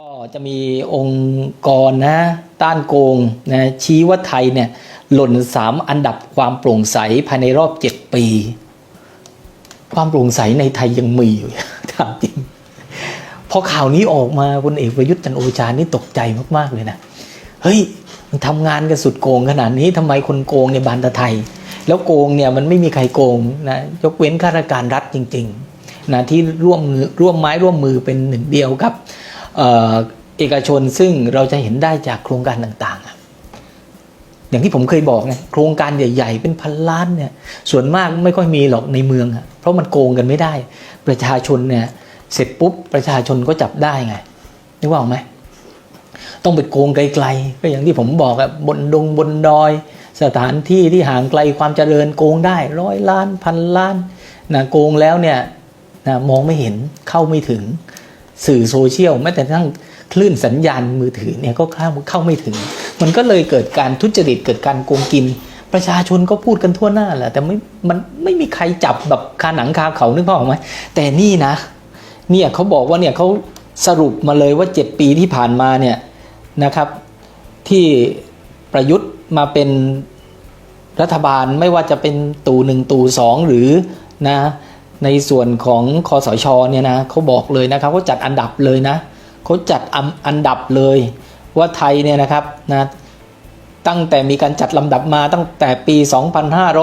ก็จะมีองค์กรนะต้านโกงนะชี้ว่าไทยเนี่ยหล่นสามอันดับความโปร่งใสภายในรอบเจ็ดปี ความโปร่งใสในไทยยังมีอยู่ถามจริงพอข่าวนี้ออกมาพลเอกประยุทธ์จันโอชานี่ตกใจมาก ๆ เลยนะ เฮ้ย มันทำงานกันสุดโกงขนาดนี้ทำไมคนโกงในบานตะไทย แล้วโกงเนี่ยมันไม่มีใครโกงนะยกเว้นข้าราชการรัฐจริงๆนะที่ร่วมมือร่วมไม้ร่วมมือเป็นหนึ่งเดียวกับ เอ่อเอกชนซึ่งเราจะเห็นได้จากโครงการต่างๆ อย่างที่ผมเคยบอกไงโครงการใหญ่ ๆ เป็นพันล้านเนี่ยส่วนมากไม่ค่อยมีหรอกในเมืองเพราะมันโกงกันไม่ได้ ประชาชนเนี่ยเสร็จปุ๊บประชาชนก็จับได้ไงนึกว่าออกไหมต้องไปโกงไกลๆก็อย่างที่ผมบอกอะบนดงบนดอย สถานที่ที่ห่างไกลความเจริญโกงได้ร้อยล้านพันล้านนะโกงแล้วเนี่ยนะมองไม่เห็นเข้าไม่ถึง สื่อโซเชียลแม้แต่ทั้งคลื่นสัญญาณมือถือเนี่ยก็เข้าเข้าไม่ถึง มันก็เลยเกิดการทุจริตเกิดการโกงกิน ประชาชนก็พูดกันทั่วหน้าแหละแต่ไม่มันไม่มีใครจับแบบคาหนังคาเขานึกภาพออกไหมแต่นี่นะ เนี่ยเขาบอกว่าเนี่ยเขาสรุปมาเลยว่า 7 ปีที่ผ่านมาเนี่ยนะครับ ที่ประยุทธ์มาเป็นรัฐบาลไม่ว่าจะเป็นตู่หนึ่งตู่สองหรือนะ ในส่วนของคอสชเนี่ยนะเขาบอกเลยนะครับเขาจัดอันดับเลยนะเขาจัดอันอันดับเลยว่าไทยเนี่ยนะครับนะตั้งแต่มีการจัดลำดับมาตั้งแต่ปี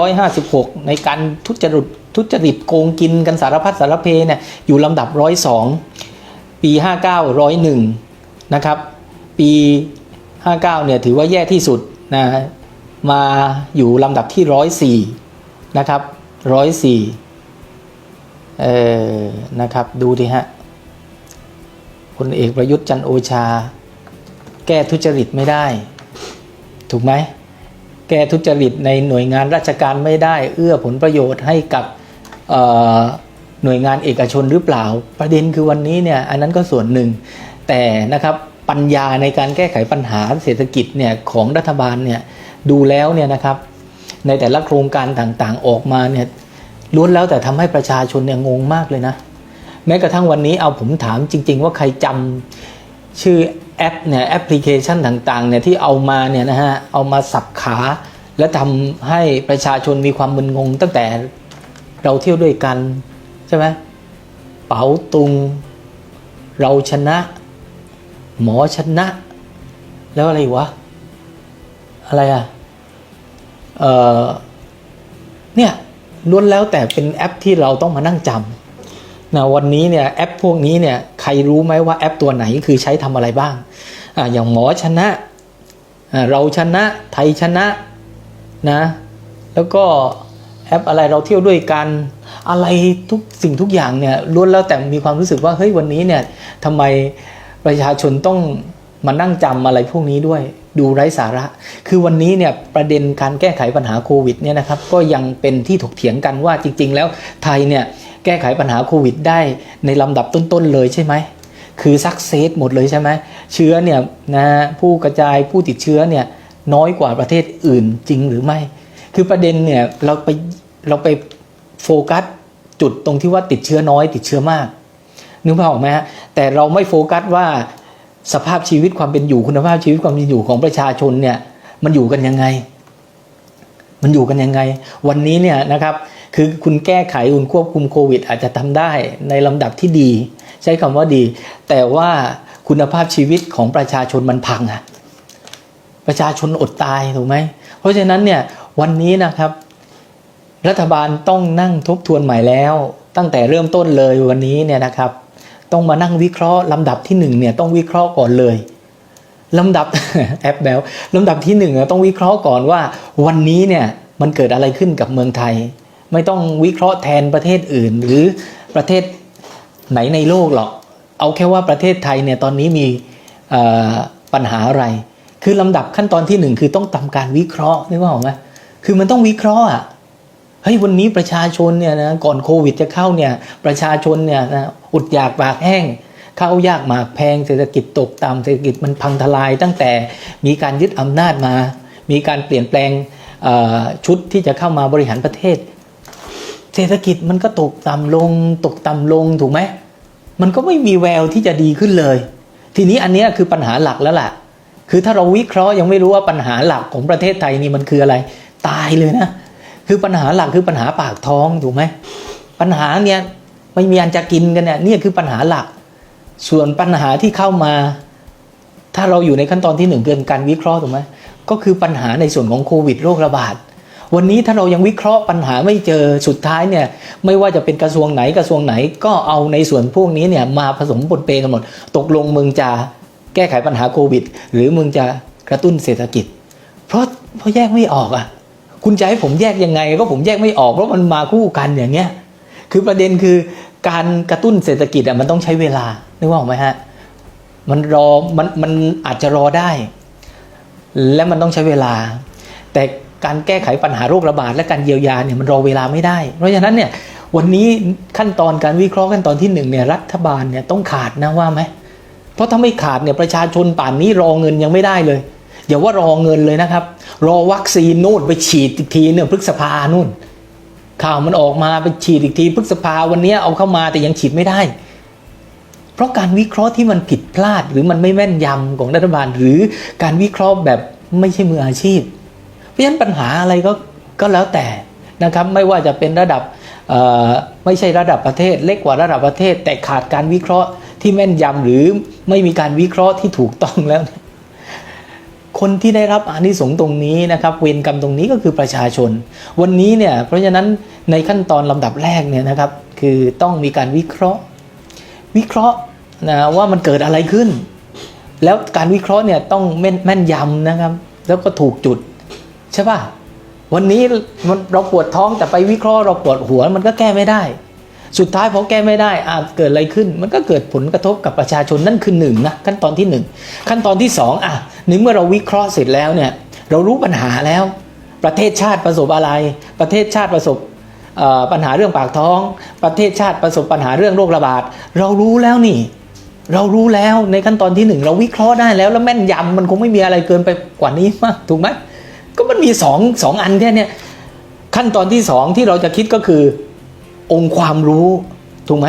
2556 ในการทุจริตทุจริตโกงกินกันสารพัดสารเพเนี่ยอยู่ลำดับร้อยสองปี 59ร้อยหนึ่งนะครับ ปี 59 เนี่ยถือว่าแย่ที่สุดนะมาอยู่ลำดับที่ร้อยสี่นะครับร้อยสี่ เออนะครับดูดิฮะพลเอกประยุทธ์จันโอชา แก้ทุจริตไม่ได้ ถูกไหมแก้ทุจริตในหน่วยงานราชการไม่ได้ เอื้อผลประโยชน์ให้กับหน่วยงานเอกชนหรือเปล่า ประเด็นคือวันนี้เนี่ยอันนั้นก็ส่วนหนึ่ง แต่นะครับปัญญาในการแก้ไขปัญหาเศรษฐกิจเนี่ยของรัฐบาลเนี่ยดูแล้วเนี่ยนะครับในแต่ละโครงการต่างๆออกมาเนี่ย ล้วนแล้วแต่ทำให้ประชาชนเนี่ยงงมากเลยนะ แม้กระทั่งวันนี้เอาผมถามจริง ๆ ว่าใครจำชื่อแอปเนี่ยแอปพลิเคชันต่างๆเนี่ยที่เอามาเนี่ยนะฮะเอามาสับขา และทำให้ประชาชนมีความมึนงง ตั้งแต่เราเที่ยวด้วยกันใช่ไหมเป๋าตุง เราชนะ หมอชนะ แล้วอะไรอีกวะอะไรอะเออเนี่ย ล้วนแล้วแต่เป็นแอปที่เราต้องมานั่งจำนะวันนี้เนี่ยแอปพวกนี้เนี่ยใครรู้ไหมว่าแอปตัวไหนคือใช้ทำอะไรบ้างอ่าอย่างหมอชนะเราชนะไทยชนะนะ แล้วก็แอปอะไรเราเที่ยวด้วยกันอะไรทุกสิ่งทุกอย่างเนี่ยล้วนแล้วแต่มีความรู้สึกว่าเฮ้ยวันนี้เนี่ยทำไมประชาชนต้องมานั่งจำอะไรพวกนี้ด้วย ดูไร้สาระ คือวันนี้เนี่ยประเด็นการแก้ไขปัญหาโควิดเนี่ยนะครับก็ยังเป็นที่ถกเถียงกันว่าจริง ๆ แล้วไทยเนี่ยแก้ไขปัญหาโควิดได้ในลำดับต้น ๆ เลยใช่ไหมคือซักเซสหมดเลยใช่ไหมเชื้อเนี่ยนะผู้กระจายผู้ติดเชื้อเนี่ยน้อยกว่าประเทศอื่นจริงหรือไม่ คือประเด็นเนี่ยเราไปเราไปโฟกัสจุดตรงที่ว่าติดเชื้อน้อยติดเชื้อมากนึกภาพออกไหมฮะแต่เราไม่โฟกัสว่า สภาพชีวิตความเป็นอยู่คุณภาพชีวิตความเป็นอยู่ของประชาชนเนี่ยมันอยู่กันยังไง มันอยู่กันยังไง วันนี้เนี่ยนะครับคือคุณแก้ไขคุณควบคุมโควิด อาจจะทำได้ในลำดับที่ดี ใช้คำว่าดี แต่ว่าคุณภาพชีวิตของประชาชนมันพังอะประชาชนอดตายถูกไหมเพราะฉะนั้นเนี่ยวันนี้นะครับ รัฐบาลต้องนั่งทบทวนใหม่แล้ว ตั้งแต่เริ่มต้นเลยวันนี้เนี่ยนะครับ ต้องมานั่งวิเคราะห์ลำดับที่หนึ่งเนี่ยต้องวิเคราะห์ก่อนเลยลำดับแอปแบลลำดับที่หนึ่งต้องวิเคราะห์ก่อนว่า วันนี้เนี่ยมันเกิดอะไรขึ้นกับเมืองไทย ไม่ต้องวิเคราะห์แทนประเทศอื่น หรือประเทศไหนในโลกหรอก เอาแค่ว่าประเทศไทยเนี่ยตอนนี้มีปัญหาอะไร คือลำดับขั้นตอนที่หนึ่งคือต้องทำการวิเคราะห์นึกว่าออกไหมคือมันต้องวิเคราะห์อะ เฮ้ยวันนี้ประชาชนเนี่ยนะก่อนโควิดจะเข้าเนี่ยประชาชนเนี่ยนะอดอยากปากแห้งข้าวยากหมากแพงเศรษฐกิจตกต่ำเศรษฐกิจมันพังทลาย ตั้งแต่มีการยึดอำนาจมา มีการเปลี่ยนแปลงชุดที่จะเข้ามาบริหารประเทศ เศรษฐกิจมันก็ตกต่ำลง ตกต่ำลงถูกไหมมันก็ไม่มีแววที่จะดีขึ้นเลย ทีนี้อันนี้คือปัญหาหลักแล้วล่ะ คือถ้าเราวิเคราะห์ยังไม่รู้ว่าปัญหาหลักของประเทศไทยนี่มันคืออะไร ตายเลยนะ คือปัญหาหลักคือปัญหาปากท้องถูกไหมปัญหาเนี่ยไม่มีอันจะกินกันเนี่ยนี่คือปัญหาหลัก ส่วนปัญหาที่เข้ามา ถ้าเราอยู่ในขั้นตอนที่หนึ่งเกินการวิเคราะห์ถูกไหมก็คือปัญหาในส่วนของโควิดโรคระบาดวันนี้ถ้าเรายังวิเคราะห์ปัญหาไม่เจอสุดท้ายเนี่ยไม่ว่าจะเป็นกระทรวงไหนกระทรวงไหนก็เอาในส่วนพวกนี้เนี่ยมาผสมปนเปกันหมด ตกลงมึงจะแก้ไขปัญหาโควิด หรือมึงจะกระตุ้นเศรษฐกิจ เพราะเพราะแยกไม่ออกอะ คุณจะให้ผมแยกยังไง ก็ผมแยกไม่ออกเพราะมันมาคู่กันอย่างเงี้ยคือประเด็นคือการกระตุ้นเศรษฐกิจอะมันต้องใช้เวลานึกว่าออกไหมฮะมันรอมันมันอาจจะรอได้ และมันต้องใช้เวลา แต่การแก้ไขปัญหาโรคระบาดและการเยียวยาเนี่ยมันรอเวลาไม่ได้ เพราะฉะนั้นเนี่ยวันนี้ขั้นตอนการวิเคราะห์ขั้นตอนที่หนึ่งเนี่ยรัฐบาลเนี่ยต้องขาดนะว่าไหมเพราะถ้าไม่ขาดเนี่ยประชาชนป่านนี้รอเงินยังไม่ได้เลย อย่าว่ารอเงินเลยนะครับ รอวัคซีนนู่นไปฉีดอีกทีเนี่ยพฤษภานู่น ข่าวมันออกมาไปฉีดอีกทีพฤษภาวันนี้เอาเข้ามาแต่ยังฉีดไม่ได้ เพราะการวิเคราะห์ที่มันผิดพลาดหรือมันไม่แม่นยำของรัฐบาล หรือการวิเคราะห์แบบไม่ใช่มืออาชีพ เพราะฉะนั้นปัญหาอะไรก็ก็แล้วแต่นะครับไม่ว่าจะเป็นระดับไม่ใช่ระดับประเทศ เล็กกว่าระดับประเทศ แต่ขาดการวิเคราะห์ที่แม่นยำหรือไม่มีการวิเคราะห์ที่ถูกต้องแล้ว คนที่ได้รับอานิสงส์ตรงนี้นะครับเวรกรรมตรงนี้ก็คือประชาชน วันนี้เนี่ยเพราะฉะนั้นในขั้นตอนลำดับแรกเนี่ยนะครับคือต้องมีการวิเคราะห์ วิเคราะห์นะว่ามันเกิดอะไรขึ้น แล้วการวิเคราะห์เนี่ยต้องแม่นแม่นยำนะครับ แล้วก็ถูกจุดใช่ป่ะวันนี้มันเราปวดท้องแต่ไปวิเคราะห์เราปวดหัวมันก็แก้ไม่ได้ สุดท้ายพอแก้ไม่ได้อาจเกิดอะไรขึ้น มันก็เกิดผลกระทบกับประชาชนนั่นคือหนึ่งนะขั้นตอนที่หนึ่งขั้นตอนที่สองอะในเมื่อเราวิเคราะห์เสร็จแล้วเนี่ยเรารู้ปัญหาแล้ว ประเทศชาติประสบอะไร ประเทศชาติประสบปัญหาเรื่องปากท้อง ประเทศชาติประสบปัญหาเรื่องโรคระบาด เรารู้แล้วนี่ เรารู้แล้วในขั้นตอนที่หนึ่งเราวิเคราะห์ได้แล้วแล้วแม่นยำมันคงไม่มีอะไรเกินไปกว่านี้มากถูกไหมก็มันมีสองสองอันแค่นี้ขั้นตอนที่สองที่เราจะคิดก็คือ องค์ความรู้ถูกไหม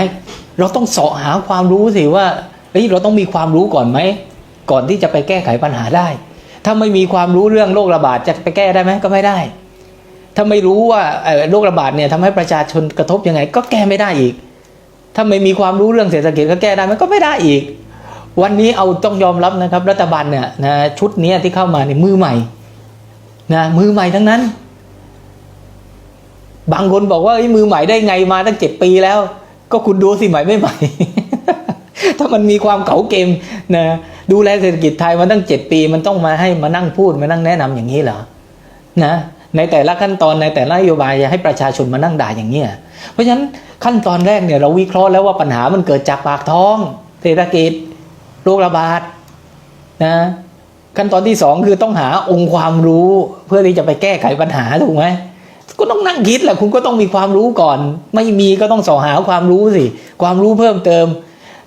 เราต้องเสาะหาความรู้สิว่าเฮ้ยเราต้องมีความรู้ก่อนไหมก่อนที่จะไปแก้ไขปัญหาได้ ถ้าไม่มีความรู้เรื่องโรคระบาดจะไปแก้ได้ไหมก็ไม่ได้ ถ้าไม่รู้ว่าโรคระบาดเนี่ยทำให้ประชาชนกระทบยังไง ก็แก้ไม่ได้อีก ถ้าไม่มีความรู้เรื่องเศรษฐกิจก็แก้ได้มันก็ไม่ได้อีก วันนี้เอาต้องยอมรับนะครับ รัฐบาลเนี่ยนะชุดนี้ที่เข้ามาเนี่ยมือใหม่นะมือใหม่ทั้งนั้น บางคนบอกว่าเอ้มือใหม่ได้ไงมาตั้งเจ็ดปีแล้ว ก็คุณดูสิใหม่ไม่ใหม่ ถ้ามันมีความเก๋าเกมนะดูแลเศรษฐกิจไทยมาตั้งเจ็ดปี มันต้องมาให้มานั่งพูดมานั่งแนะนำอย่างนี้เหรอนะในแต่ละขั้นตอนในแต่ละนโยบายให้ประชาชนมานั่งด่าอย่างนี้ยเพราะฉะนั้นขั้นตอนแรกเนี่ยเราวิเคราะห์แล้วว่าปัญหามันเกิดจากปากท้องเศรษฐกิจโรคระบาดนะขั้นตอนที่สองคือต้องหาองค์ความรู้เพื่อที่จะไปแก้ไขปัญหาถูกไหม ก็ต้องนั่งคิดแหละคุณก็ต้องมีความรู้ก่อน ไม่มีก็ต้องสอหาความรู้สิ ความรู้เพิ่มเติม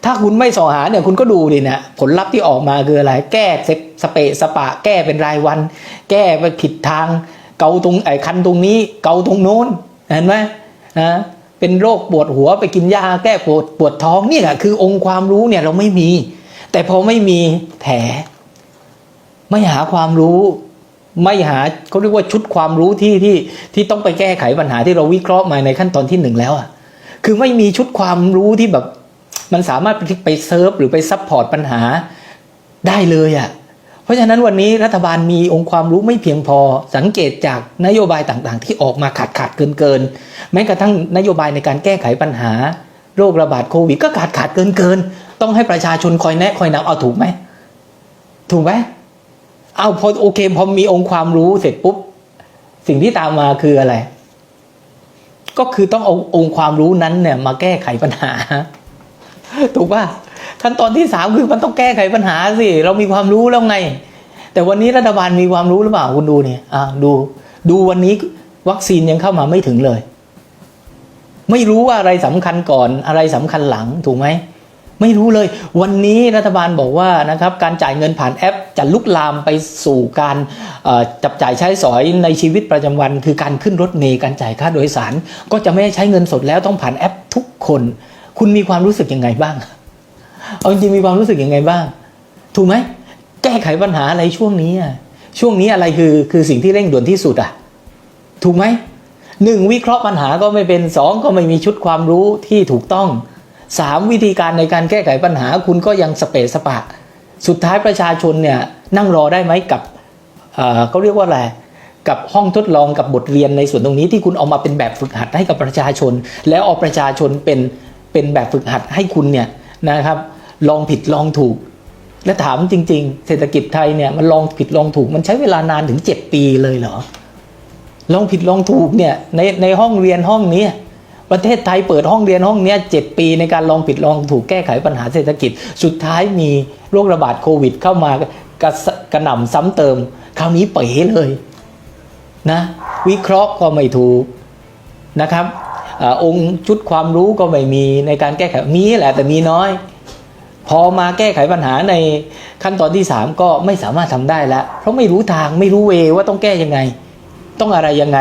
ถ้าคุณไม่สอหาเนี่ยคุณก็ดูดินะผลลัพธ์ที่ออกมาคืออะไร แก้เซสเปะสปะ แก้เป็นรายวัน แก้ไปผิดทาง เกาตรงไอ้คันตรงนี้ เกาตรงโน้นเห็นไหมนะเป็นโรคปวดหัวไปกินยาแก้ปวดปวดท้องนี่แหละคือองค์ความรู้เนี่ยเราไม่มี แต่พอไม่มีแถไม่หาความรู้ ไม่หาเขาเรียกว่าชุดความรู้ที่ที่ที่ต้องไปแก้ไขปัญหาที่เราวิเคราะห์มาในขั้นตอนที่หนึ่งแล้วอะคือไม่มีชุดความรู้ที่แบบมันสามารถไปไปเซิร์ฟหรือไปซับพอร์ตปัญหาได้เลยอะเพราะฉะนั้นวันนี้รัฐบาลมีองค์ความรู้ไม่เพียงพอสังเกตจากนโยบายต่างๆ ที่ออกมาขาดขาดเกินเกินแม้กระทั่งนโยบายในการแก้ไขปัญหา โรคระบาดโควิดก็ขาดขาดเกินเกินต้องให้ประชาชนคอยแนะคอยนำเอาถูกไหมถูกไหม เอาพอโอเคพอมีองค์ความรู้เสร็จปุ๊บ สิ่งที่ตามมาคืออะไร ก็คือต้องเอาองค์ความรู้นั้นเนี่ย มาแก้ไขปัญหา ถูกป่ะขั้นตอนที่สามคือมันต้องแก้ไขปัญหาสิเรามีความรู้แล้วไง แต่วันนี้รัฐบาลมีความรู้หรือเปล่าคุณดูเนี่ยอะดู ดูวันนี้วัคซีนยังเข้ามาไม่ถึงเลย ไม่รู้ว่าอะไรสำคัญก่อนอะไรสำคัญหลังถูกไหม ไม่รู้เลย วันนี้รัฐบาลบอกว่านะครับการจ่ายเงินผ่านแอปจะลุกลามไปสู่การจับจ่ายใช้สอยในชีวิตประจำวัน คือการขึ้นรถเมล์การจ่ายค่าโดยสาร ก็จะไม่ใช้เงินสดแล้วต้องผ่านแอปทุกคน คุณมีความรู้สึกยังไงบ้าง เอาจริงมีความรู้สึกยังไงบ้าง ถูกไหมแก้ไขปัญหาอะไรช่วงนี้ช่วงนี้อะไรคือคือสิ่งที่เร่งด่วนที่สุดอะ ถูกไหมหนึ่งวิเคราะห์ปัญหาก็ไม่เป็นสองก็ไม่มีชุดความรู้ที่ถูกต้อง สามวิธีการในการแก้ไขปัญหาคุณก็ยังสเปซสปะ สุดท้ายประชาชนเนี่ยนั่งรอได้ไหมกับเอ่อเขาเรียกว่าอะไรกับห้องทดลองกับบทเรียนในส่วนตรงนี้ที่คุณเอามาเป็นแบบฝึกหัดให้กับประชาชน แล้วเอาประชาชนเป็นเป็นแบบฝึกหัดให้คุณเนี่ยนะครับลองผิดลองถูก และถามจริง ๆ เศรษฐกิจไทยเนี่ยมันลองผิดลองถูก มันใช้เวลานานถึง 7 ปีเลยเหรอลองผิดลองถูกเนี่ยในในห้องเรียนห้องนี้ ประเทศไทยเปิดห้องเรียนห้องนี้เจ็ดปีในการลองผิดลองถูกแก้ไขปัญหาเศรษฐกิจ สุดท้ายมีโรคระบาดโควิด เข้ามากระกระหน่ำซ้ำเติม คราวนี้เป๋เลยนะวิเคราะห์ก็ไม่ถูกนะครับอองค์ชุดความรู้ก็ไม่มีในการแก้ไขมีแหละแต่มีน้อย พอมาแก้ไขปัญหาในขั้นตอนที่ 3 ก็ไม่สามารถทำได้แล้ว เพราะไม่รู้ทางไม่รู้เวว่าต้องแก้ยังไง ต้องอะไรยังไง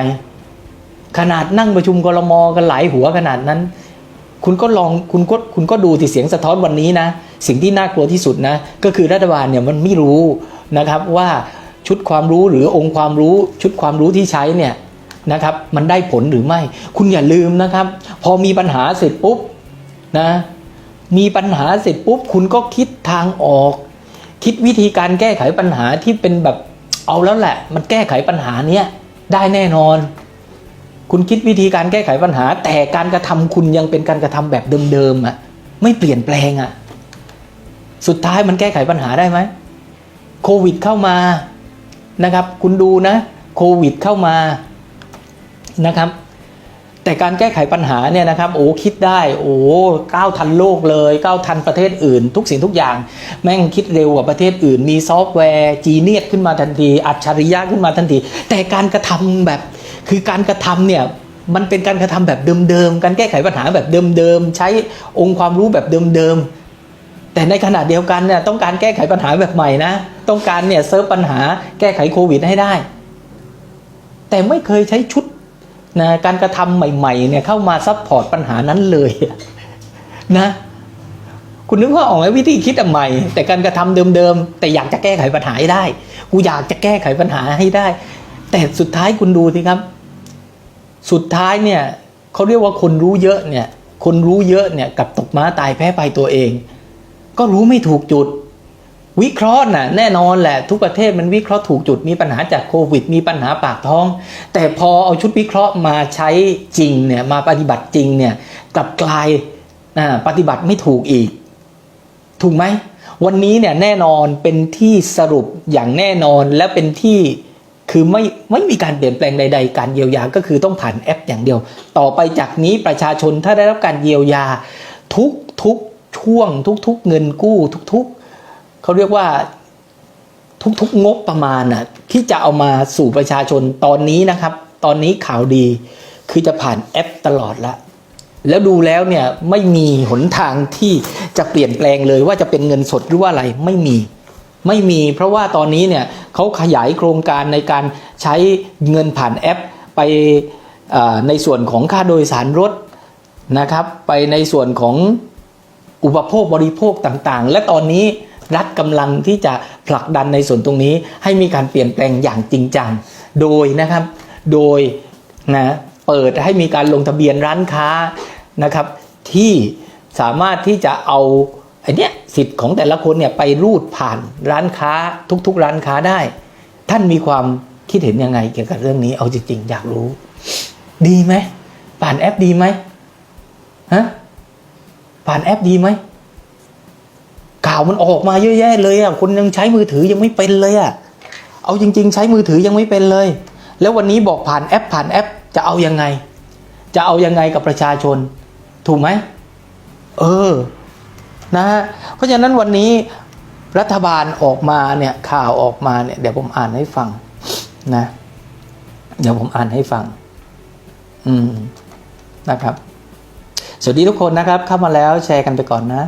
ขนาดนั่งประชุมกรมกันหลายหัวขนาดนั้น คุณก็ลองคุณก็คุณก็ดูที่เสียงสะท้อนวันนี้นะ สิ่งที่น่ากลัวที่สุดนะ ก็คือรัฐบาลเนี่ยมันไม่รู้นะครับว่าชุดความรู้หรือองค์ความรู้ชุดความรู้ที่ใช้เนี่ยนะครับมันได้ผลหรือไม่ คุณอย่าลืมนะครับ พอมีปัญหาเสร็จปุ๊บนะมีปัญหาเสร็จปุ๊บ คุณก็คิดทางออก คิดวิธีการแก้ไขปัญหาที่เป็นแบบเอาแล้วแหละ มันแก้ไขปัญหาเนี้ยได้แน่นอน คุณคิดวิธีการแก้ไขปัญหา แต่การกระทำคุณยังเป็นการกระทำแบบเดิมๆอะไม่เปลี่ยนแปลงอะสุดท้ายมันแก้ไขปัญหาได้ไหมโควิดเข้ามานะครับ คุณดูนะโควิดเข้ามานะครับ แต่การแก้ไขปัญหาเนี่ยนะครับ โอ้คิดได้โอ้ก้าวทันโลกเลยก้าวทันประเทศอื่น ทุกสิ่งทุกอย่าง แม่งคิดเร็วกว่าประเทศอื่น มีซอฟต์แวร์จีเนียสขึ้นมาทันที อัจฉริยะขึ้นมาทันที แต่การกระทำแบบ คือการกระทำเนี่ยมันเป็นการกระทำแบบเดิมๆ การแก้ไขปัญหาแบบเดิมๆ ใช้องค์ความรู้แบบเดิมๆ แต่ในขณะเดียวกันเนี่ยต้องการแก้ไขปัญหาแบบใหม่นะ ต้องการเนี่ยเซิร์ฟปัญหาแก้ไขโควิดให้ได้ แต่ไม่เคยใช้ชุดนะการกระทำใหม่ๆ เนี่ยเข้ามาซัพพอร์ตปัญหานั้นเลยนะ คุณนึกว่าออกไหมวิธีคิดใหม่ แต่การกระทำเดิมๆ แต่อยากจะแก้ไขปัญหาให้ได้ กูอยากจะแก้ไขปัญหาให้ได้ แต่สุดท้ายคุณดูสิครับ สุดท้ายเนี่ยเขาเรียกว่าคนรู้เยอะเนี่ยคนรู้เยอะเนี่ยกับตกม้าตายแพ้ไปตัวเอง ก็รู้ไม่ถูกจุด วิเคราะห์น่ะแน่นอนแหละทุกประเทศมันวิเคราะห์ถูกจุดมีปัญหาจากโควิด มีปัญหาปากท้อง แต่พอเอาชุดวิเคราะห์มาใช้จริงเนี่ยมาปฏิบัติจริงเนี่ยกลับกลายปฏิบัติไม่ถูกอีก ถูกไหมวันนี้เนี่ยแน่นอนเป็นที่สรุปอย่างแน่นอนและเป็นที่ คือไม่ไม่มีการเปลี่ยนแปลงใด ๆ การเยียวยาก็คือต้องผ่านแอปอย่างเดียว ต่อไปจากนี้ประชาชนถ้าได้รับการเยียวยาทุกทุกช่วง ทุกๆเงินกู้ ทุกๆเขาเรียกว่าทุกๆงบประมาณน่ะที่จะเอามาสู่ประชาชนตอนนี้นะครับ ตอนนี้ข่าวดี คือจะผ่านแอปตลอดละแล้วดูแล้วเนี่ยไม่มีหนทางที่จะเปลี่ยนแปลงเลยว่าจะเป็นเงินสดหรือว่าอะไรไม่มี ไม่มีเพราะว่าตอนนี้เนี่ย เขาขยายโครงการในการใช้เงินผ่านแอปไปในส่วนของค่าโดยสารรถนะครับไปในส่วนของอุปโภคบริโภคต่างๆ และตอนนี้รัฐกำลังที่จะผลักดันในส่วนตรงนี้ ให้มีการเปลี่ยนแปลงอย่างจริงจัง โดยนะครับ โดยนะเปิดให้มีการลงทะเบียนร้านค้านะครับ ที่สามารถที่จะเอาไอเนี้ย สิทธิ์ของแต่ละคนเนี่ยไปรูดผ่านร้านค้าทุก ๆ ร้านค้าได้ ท่านมีความคิดเห็นยังไง เกี่ยวกับเรื่องนี้เอาจริงๆอยากรู้ ดีไหมผ่านแอปดีไหมฮะผ่านแอปดีไหมข่าวมันออกมาเยอะแยะเลยอะคนยังใช้มือถือยังไม่เป็นเลยอะเอาจริง ๆ ใช้มือถือยังไม่เป็นเลย แล้ววันนี้บอกผ่านแอป ผ่านแอป จะเอายังไง จะเอายังไงกับประชาชน ถูกไหมเออ นะฮะเพราะฉะนั้นวันนี้รัฐบาลออกมาเนี่ยข่าวออกมาเนี่ยเดี๋ยวผมอ่านให้ฟังนะ เดี๋ยวผมอ่านให้ฟัง อืมนะครับ สวัสดีทุกคนนะครับ เข้ามาแล้วแชร์กันไปก่อนนะ